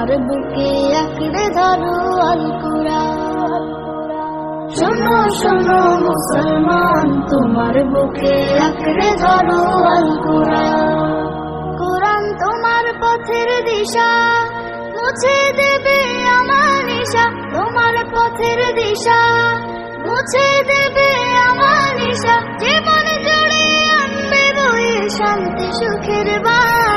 তোমার বুকে আঁকড়ে ধরো আল কুরআন। শোনো শোনো, মুসলমান, তোমার বুকে আঁকড়ে ধরো আল কুরআন। তোমার পথের দিশা, মুছে দেবে আমার নিশা তোমার পথের দিশা, মুছে দেবে আমার নিশা জীবন জুড়ে আনবে বয়ে শান্তি, সুখের বান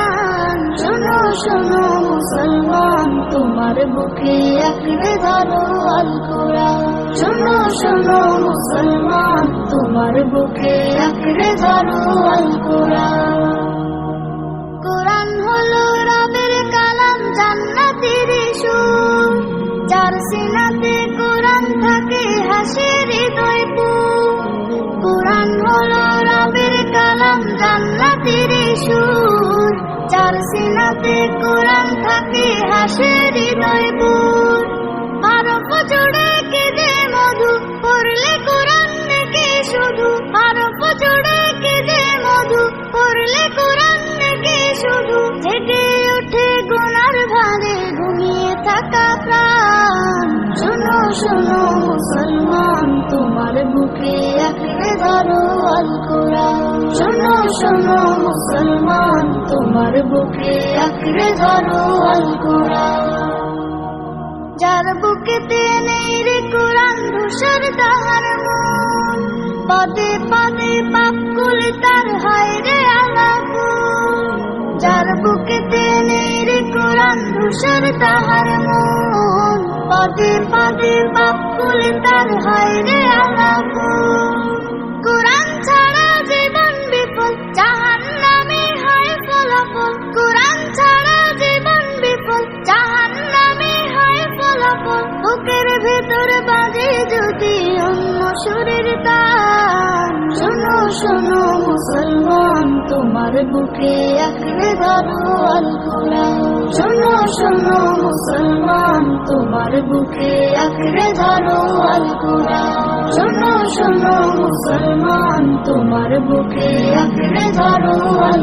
শোনো মুসলমান তোমার বুকে একড়ে ধরো আল কোরআন শোনো শোনো, মুসলমান, তোমার বুকে একড়ে ধরো আল কোরআন কোরআন হলো রবের কালাম জান্নাতের সুর যার সিনাতে সিনাতে কোরআন থাকে হাসে হৃদয় পুর আরব জুড়ে কেঁদে মধু, পড়লে কোরআন থেকে শুধু। আরব জুড়ে কেঁদে মধু, পড়লে কোরআন থেকে শুধু। থেকে ওঠে গুনার ভারে ঘুমিয়ে থাকা প্রাণ। শোনো শোনো, মুসলমান, তোমার বুকে ধরো বুকে যার বুকেতে নেই রে কোরআন, ধূসর তাহার মন। পদে পদে পাপ কুলে তার হয় রে আলাপুর যার বুকেতে নেই রে কোরআন, ধূসর তাহার মন। পদে পদে পাপ কুলে তার হয় রে আলাপুর অন্য সুরের তান শোনো শোনো, মুসলমান, তোমার বুকে আঁকড়ে ধরো আল কোরআন শোনো শোনো, মুসলমান, তোমার বুকে আঁকড়ে ধরো আল শোনো শোনো, মুসলমান, তোমার বুকে আঁকড়ে ধরো আল